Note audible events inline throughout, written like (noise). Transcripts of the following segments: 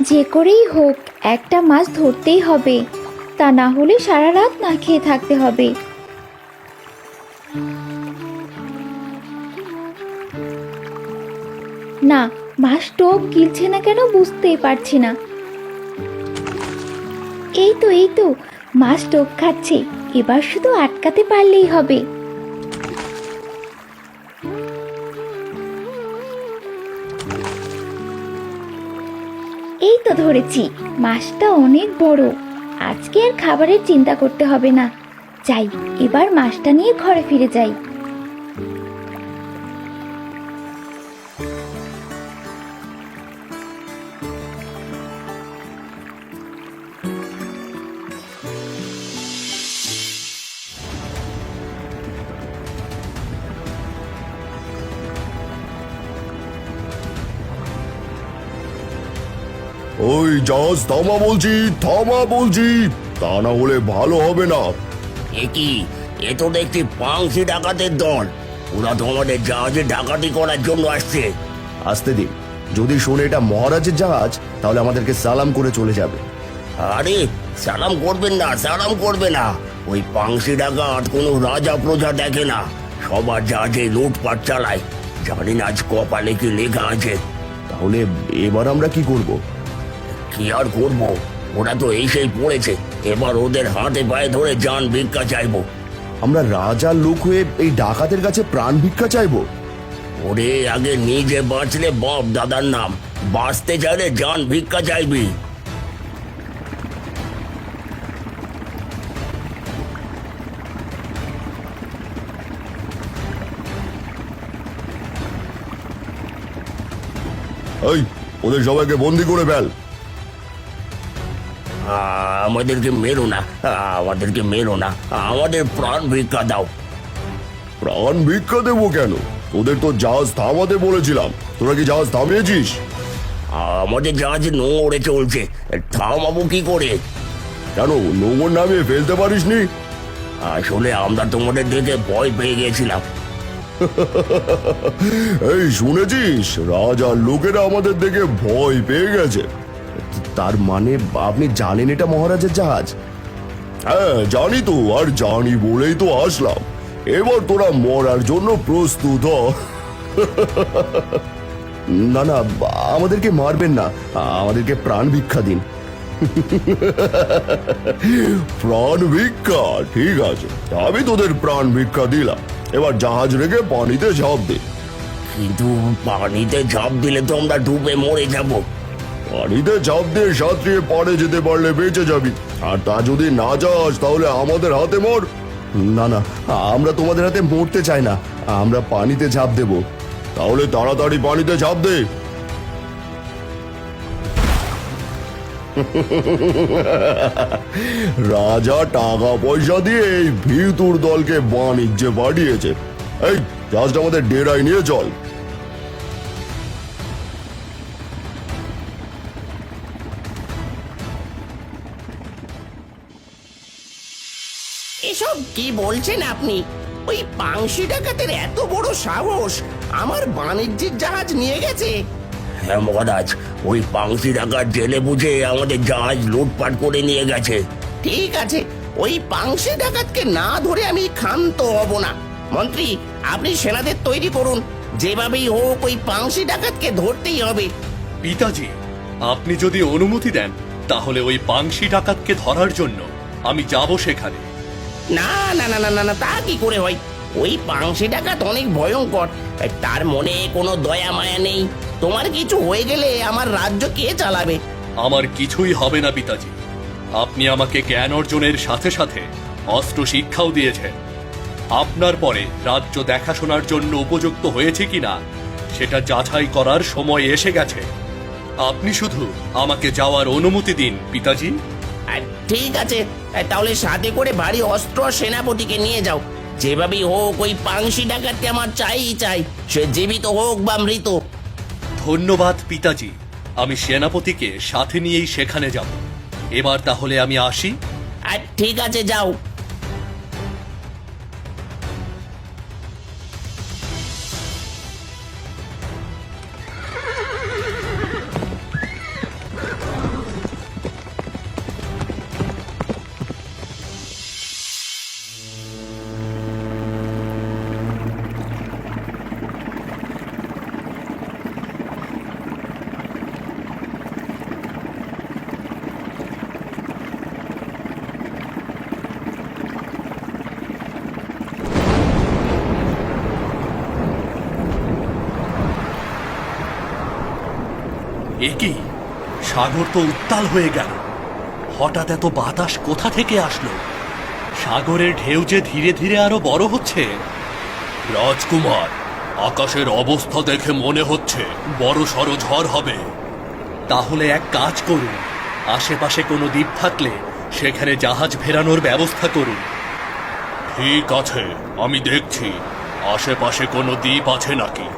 যে করেই হোক, একটা মাছ ধরতেই হবে। তা না হলে সারা রাত না খেয়ে থাকতে হবে। না, মাছ টোপ গিলছে না কেন বুঝতেই পারছি না। এই তো এই তো, মাছ টোপ খাচ্ছে, এবার শুধু আটকাতে পারলেই হবে। এই তো ধরেছি, মাছটা অনেক বড়। আজকে আর খাবারের চিন্তা করতে হবে না। যাই, এবার মাছটা নিয়ে ঘরে ফিরে যাই। ওই জাহাজ থামা বলছি থামা বলছি তা না হলে ভালো হবে না। এ কি? এ তো দেখছি পাংশি ডাকাতের দল। ওরা তো আমাদের জাহাজে ডাকাতি করার জন্য আসছে। আসতে দিন যদি শুনে এটা মহারাজের জাহাজ তাহলে আমাদেরকে সালাম করে চলে যাবে। আরে সালাম করবেন না সালাম করবে না। ওই পাংশি ডাকাত কোনো রাজা প্রজা দেখে না। সবার জাহাজে লুটপাট চালায়। জানি না আজ কপালে কি লেখা আছে। তাহলে এবার আমরা কি করব? কি আর করব? ওরা তো এসেই পড়েছে। এবার ওদের হাতে পায়ে ধরে যান ভিক্ষা চাইব। আমরা রাজার লোক হয়ে এই ডাকাতের কাছে প্রাণ ভিক্ষা চাইব? ওরে আগে নিজে বাঁচলে বাপ দাদার নাম। বাঁচতে চাইলে যান ভিক্ষা চাইবি। ওদের সবাইকে বন্দি করে ফেল। আমাদেরকে মেরো না। আমাদেরকে মেরো না। আমাদের প্রাণ ভিক্ষা দাও। প্রাণ ভিক্ষা দেবো কেন? তোদের তো জাহাজ থামাতে বলেছিলাম। তোরা কি জাহাজ থামিয়েছিস? আমাদের জাহাজ নোংরে চলছে। থামাবো কি করে? কেন? নোংর নামিয়ে ফেলতে পারিসনি? আসলে আমরা তোমাদের দেখে ভয় পেয়ে গেছিলাম। (laughs) এই শুনেছিস? রাজার লোকেরা আমাদের দেখে ভয় পেয়ে গেছে। তার মানে আপনি জানেন এটা মহারাজের জাহাজ? হ্যাঁ জানি তো আর জানি বলেই তো আসলাম। এবার তোরা মরার জন্য প্রস্তুত না না আমাদেরকে মারবেন না। আমাদেরকে প্রাণ ভিক্ষা দিন। প্রাণ ভিক্ষা ঠিক আছে। আমি তোদের প্রাণ ভিক্ষা দিলাম। এবার জাহাজ রেখে পানিতে ঝাঁপ দে। কিন্তু পানিতে ঝাঁপ দিলে তো আমরা ডুবে মরে যাব। পানিতে ঝাঁপ দিয়ে সাঁতরিয়ে পাড়ে যেতে পারলে বেঁচে যাবি। আর তা যদি না যাস, তাহলে আমাদের হাতে মর। না না, আমরা তোমাদের হাতে মরতে চাই না। আমরা পানিতে ঝাঁপ দেব। তাহলে তাড়াতাড়ি পানিতে ঝাঁপ দে। রাজা টাকা পয়সা দিয়ে এই ভিতুর দলকে বাণিজ্যে পাঠিয়েছে। এই, জাহাজটা আমাদের ডেরায় নিয়ে চল। কি বলছেন আপনি? ওই পাংশি ডাকাতের এত বড় সাহস আমার বাণিজ্যিক জাহাজ নিয়ে গেছে। হ্যাঁ মহারাজ ওই পাংশি ডাকাত জেলে বুঝে আমাদের জাহাজ লুটপাট করে নিয়ে গেছে। ঠিক আছে ওই পাংশি ডাকাতকে না ধরে আমি ক্ষান্ত হব না। মন্ত্রী আপনি সেনাদের তৈরি করুন। যেভাবেই হোক ওই পাংশি ডাকাতকে ধরতেই হবে। পিতাজি আপনি যদি অনুমতি দেন তাহলে ওই পাংশি ডাকাতকে ধরার জন্য আমি যাব সেখানে। না না না না না না, তা কি করে হয়? ওই পাংশি ডাকাত অনেক ভয়ঙ্কর। তার মনে কোনো দয়া, মায়া নেই। তোমার কিছু হয়ে গেলে আমার রাজ্য কে চালাবে? আমার কিছুই হবে না, পিতাজি। আপনি আমাকে জ্ঞান অর্জনের সাথে সাথে অস্ত্র শিক্ষাও দিয়েছেন। আপনার পরে রাজ্য দেখাশোনার জন্য উপযুক্ত হয়েছে কিনা, সেটা যাচাই করার সময় এসে গেছে। আপনি শুধু আমাকে যাওয়ার অনুমতি দিন, পিতাজি। ঠিক আছে। তাহলে সাথে করে ভারী অস্ত্র সেনাপতিকে নিয়ে যাও। যেভাবেই হোক ওই পাংশি ডাকাতকে আমার চাই চাই। সে জীবিত হোক বা মৃত। ধন্যবাদ পিতাজি। আমি সেনাপতিকে সাথে নিয়েই সেখানে যাব। এবার তাহলে আমি আসি। আর ঠিক আছে যাও। এ কি সাগর তো উত্তাল হয়ে গেল। হঠাৎ এত বাতাস কোথা থেকে আসলো? সাগরের ঢেউ যে ধীরে ধীরে আরও বড় হচ্ছে। রাজকুমার, আকাশের অবস্থা দেখে মনে হচ্ছে বড় সড় ঝড় হবে। তাহলে এক কাজ করুন, আশেপাশে কোনো দ্বীপ থাকলে সেখানে জাহাজ ফেরানোর ব্যবস্থা করুন। ঠিক আছে, আমি দেখছি। আশেপাশে কোনো দ্বীপ আছে নাকি?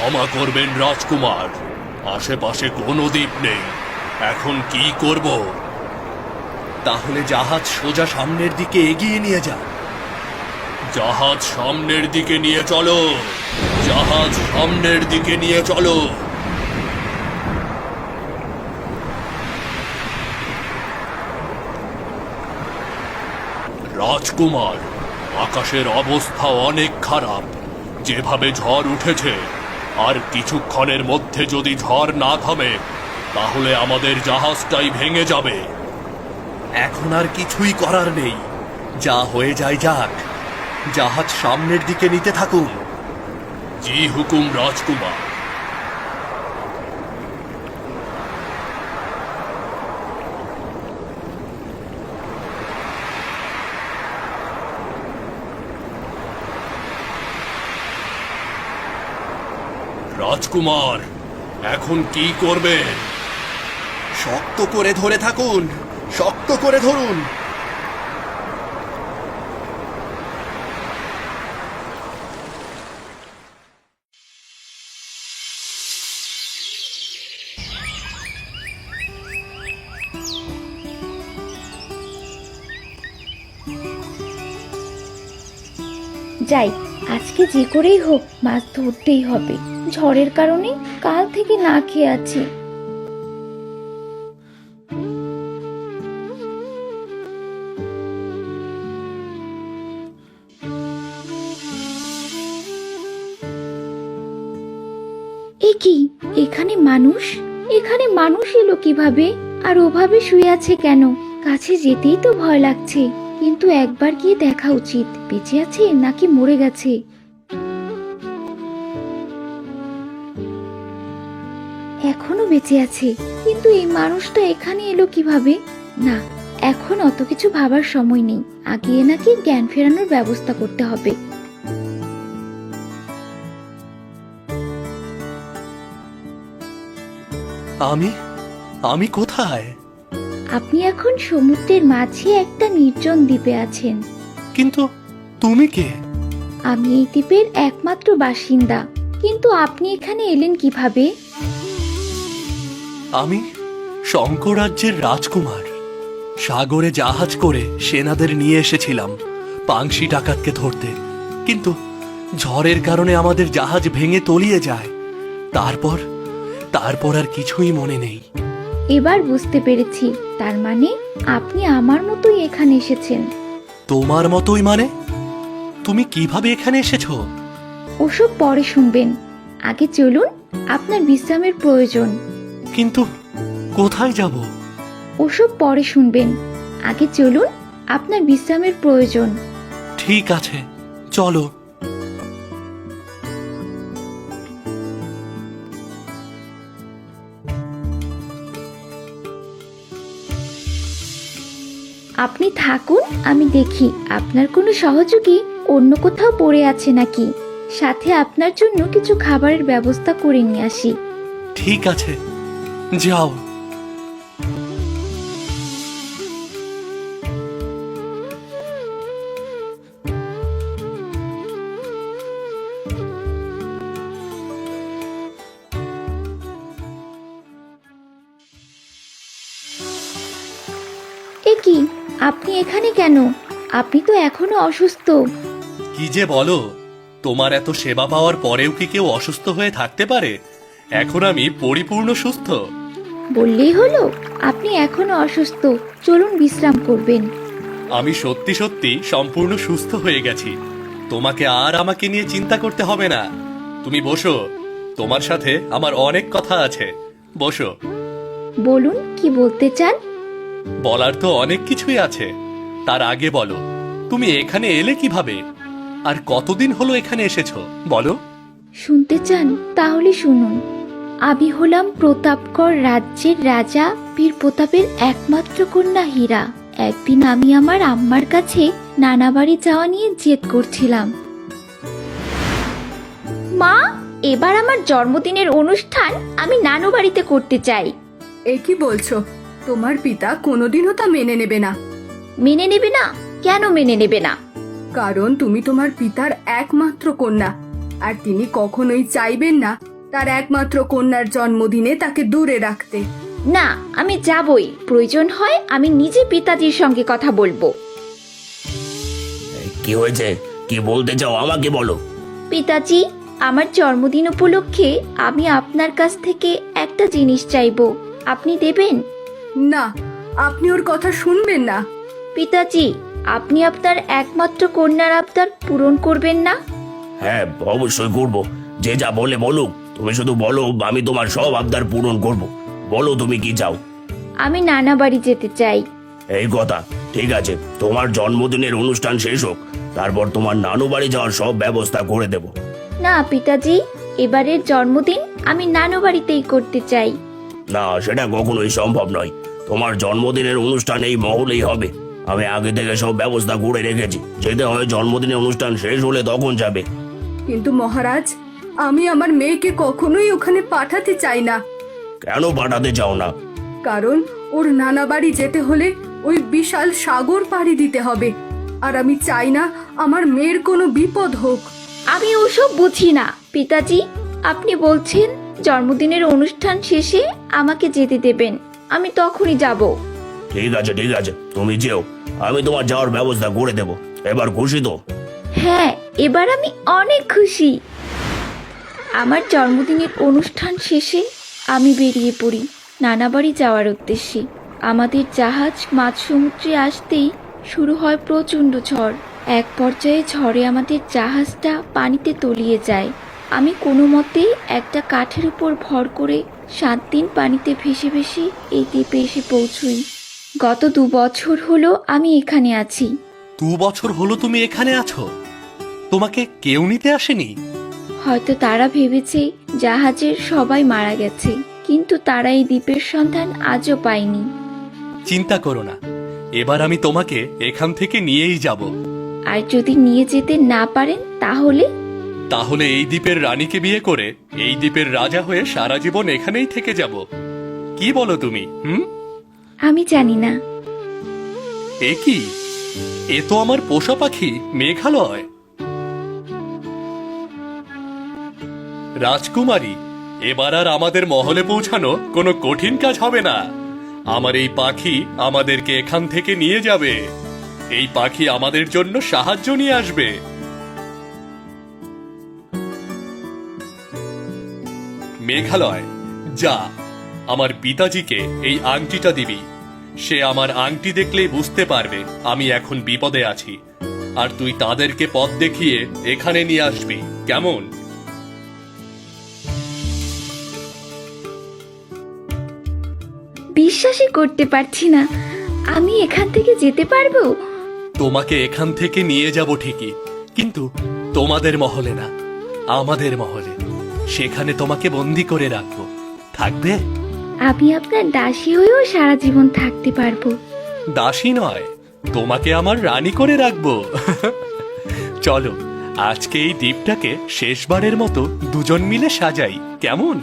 ক্ষমা করবেন রাজকুমার। আশেপাশে কোনো দ্বীপ নেই। এখন কি করব? তাহলে জাহাজ সোজা সামনের দিকে এগিয়ে নিয়ে যা জাহাজ সামনের দিকে নিয়ে চলো। জাহাজ সামনের দিকে নিয়ে চলো। রাজকুমার, আকাশের অবস্থা অনেক খারাপ। যেভাবে ঝড় উঠেছে আর কিছুক্ষণের মধ্যে যদি ঝড় না থামে, তাহলে আমাদের জাহাজটাই ভেঙে যাবে। এখন আর কিছুই করার নেই। যা হয়ে যায় যাক। জাহাজ সামনের দিকে নিতে থাকুন। জি হুকুম, রাজকুমার। রাজকুমার এখন কি করবেন? শক্ত করে ধরে থাকুন শক্ত করে ধরুন। যাই, আজকে যে করেই হোক মাছ ধরতেই হবে। ঝড়ের কারণে কাল থেকে না খেয়ে আছি। কি? এখানে মানুষ? এখানে মানুষ এলো কীভাবে? আর ওভাবে শুয়ে আছে কেন? কাছে যেতেই তো ভয় লাগছে। কিন্তু একবার গিয়ে দেখা উচিত। বেঁচে আছে নাকি মরে গেছে? এখনও বেঁচে আছে। কিন্তু এই মানুষটা এখানে এলো কীভাবে? না, এখন অত কিছু ভাবার সময় নেই। আগে নাকি জ্ঞান ফেরানোর ব্যবস্থা করতে হবে। আমি? আমি কোথায়? আপনি এখন সমুদ্রের মাঝে একটা নির্জন দ্বীপে আছেন। কিন্তু তুমি কে? আমি এই দ্বীপের একমাত্র বাসিন্দা। কিন্তু আপনি এখানে এলেন কীভাবে? আমি শঙ্করাজ্যের রাজকুমার। সাগরে জাহাজ করে সেনাদের নিয়ে এসেছিলাম পাংশি ডাকাতকে ধরতে। কিন্তু ঝড়ের কারণে আমাদের জাহাজ ভেঙে তলিয়ে যায়। তারপর তারপর আর কিছুই মনে নেই। এবার বুঝতে পেরেছি তার মানে আপনি আমার মতোই এখানে এসেছেন। তোমার মতোই মানে? তুমি কীভাবে এখানে এসেছ? ওসব পরে শুনবেন। আগে চলুন আপনার বিশ্রামের প্রয়োজন। কিন্তু কোথায় যাব? ওসব পরে শুনবেন। আগে চলুন আপনার বিশ্রামের প্রয়োজন। ঠিক আছে চলো। আপনি থাকুন, আমি দেখি আপনার কোনো সহযোগী অন্য কোথাও পড়ে আছে নাকি। সাথে আপনার জন্য কিছু খাবারের ব্যবস্থা করে নিয়ে আসি। ঠিক আছে, যাও। আপনি এখানে কেন? আপনি তো এখনও অসুস্থ। কি যে বলো তোমার এত সেবা পাওয়ার পরেও কি কেউ অসুস্থ হয়ে থাকতে পারে? এখন আমি পরিপূর্ণ সুস্থ। বললেই হলো আপনি এখনও অসুস্থ। চলুন বিশ্রাম করবেন। আমি সত্যি সত্যি সম্পূর্ণ সুস্থ হয়ে গেছি। তোমাকে আর আমাকে নিয়ে চিন্তা করতে হবে না। তুমি বসো তোমার সাথে আমার অনেক কথা আছে। বসো। বলুন কি বলতে চান? বলার তো অনেক কিছুই আছে। তার আগে বলো তুমি এখানে এলে কীভাবে? আর কতদিন হলো এখানে এসেছ? বলো। শুনতে চান তাহলে শুনুন। আমি হলাম প্রতাপগড় রাজ্যের রাজা বীর প্রতাপের একমাত্র কন্যা হীরা। একদিন আমি আমার আম্মার কাছে নানা বাড়ি যাওয়া নিয়ে জেদ করছিলাম। মা এবার আমার জন্মদিনের অনুষ্ঠান আমি নানু বাড়িতে করতে চাই। এ কি বলছো? তোমার পিতা কোনোদিনও তা মেনে নেবে না। মেনে নেবে না? কেন মেনে নেবে না? কারণ তুমি তোমার পিতার একমাত্র কন্যা আর তিনি কখনোই চাইবেন না তার একমাত্র কন্যার জন্মদিনে তাকে দূরে রাখতে। না আমি যাবই। প্রয়োজন হয় আমি নিজে পিতাজির সঙ্গে কথা বলব। কি হয়েছে? কি বলতে চাও? আমাকে বলো। পিতাজি আমার জন্মদিন উপলক্ষে আমি আপনার কাছ থেকে একটা জিনিস চাইব। আপনি দেবেন? না আপনি ওর কথা শুনবেন না। পিতাজি আপনি আপনার একমাত্র কন্যার আবদার পূরণ করবেন না? হ্যাঁ অবশ্যই করব। যে যা বলে বলুক তুমি শুধু বলো আমি তোমার সব আবদার পূরণ করব। বলো তুমি কি চাও? আমি নানা বাড়ি যেতে চাই। এই কথা ঠিক আছে তোমার জন্মদিনের অনুষ্ঠান শেষ হোক তারপর তোমার নানু বাড়ি যাওয়ার সব ব্যবস্থা করে দেব। না পিতাজি এবারের জন্মদিন আমি নানু বাড়িতেই করতে চাই। না সেটা কখনোই সম্ভব নয়। তোমার জন্মদিনের অনুষ্ঠান এই মহলেই হবে। আমি আগে থেকে সব ব্যবস্থা করে রেখেছি। যেতে হয় জন্মদিনের অনুষ্ঠান শেষ হলে তখন যাবে। কিন্তু মহারাজ আমি আমার মেয়েকে কখনোই ওখানে পাঠাতে চাই না। কেন পাঠাতে চাও না? কারণ ওর নানা বাড়ি যেতে হলে ওই বিশাল সাগর পাড়ি দিতে হবে। আর আমি চাই না আমার মেয়ের কোনো বিপদ হোক। আমি ওসব বুঝি না পিতাজি। আপনি বলছেন জন্মদিনের অনুষ্ঠান শেষে আমাকে যেতে দেবেন। আমি তখনই যাব। ঠিক আছে ঠিক আছে তুমি যেও। আমি তোমার যাওয়ার ব্যবস্থা করে দেব। এবার খুশি তো? হ্যাঁ এবার আমি অনেক খুশি। আমার জন্মদিনের অনুষ্ঠান শেষে আমি বেরিয়ে পড়ি নানা বাড়ি যাওয়ার উদ্দেশ্যে। আমাদের জাহাজ মাঝ সমুদ্রে আসতেই শুরু হয় প্রচণ্ড ঝড়। এক পর্যায়ে ঝড়ে আমাদের জাহাজটা পানিতে তলিয়ে যায়। আমি কোনো মতে একটা কাঠের উপর ভর করে সাত দিন পানিতে ভেসে ভেসে এই দ্বীপে এসে পৌঁছই। গত দু বছর হলো আমি এখানে আছি। দু বছর হলো তুমি এখানে আছো? তোমাকে কেউ নিতে আসেনি? হয়তো তারা ভেবেছে জাহাজের সবাই মারা গেছে কিন্তু তারা এই দ্বীপের সন্ধান আজও পায়নি। চিন্তা করো না এবার আমি তোমাকে এখান থেকে নিয়েই যাব। আর যদি নিয়ে যেতে না পারেন তাহলে তাহলে এই দ্বীপের রানীকে বিয়ে করে এই দ্বীপের রাজা হয়ে সারা জীবন এখানেই থেকে যাব। কি বলো তুমি হুম? আমি জানি না। এ কি? এ তো আমার পোষা পাখি মেঘালয়। রাজকুমারী এবার আর আমাদের মহলে পৌঁছানো কোনো কঠিন কাজ হবে না। আমার এই পাখি আমাদেরকে এখান থেকে নিয়ে যাবে। এই পাখি আমাদের জন্য সাহায্য নিয়ে আসবে। মেঘালয়। যা আমার পিতাজিকে এই আংটিটা দিবি। সে আমার আংটি দেখলেই বুঝতে পারবে আমি এখন বিপদে আছি। আর তুই তাদেরকে পথ দেখিয়ে এখানে নিয়ে আসবি। কেমন? বিশ্বাসই করতে পারছি না। আমি এখান থেকে যেতে পারব? তোমাকে এখান থেকে নিয়ে যাব ঠিকই কিন্তু তোমাদের মহলে না আমাদের মহলে। সেখানে তোমাকে বন্দি করে রাখব। থাকবে? আমি আপনার দাসী হয়েও সারা জীবন থাকতে পারব। দাসী নয় তোমাকে আমার রানী করে রাখব। চলো আজকে এই দ্বীপটাকে শেষবারের মতো দুজন মিলে সাজাই কেমন?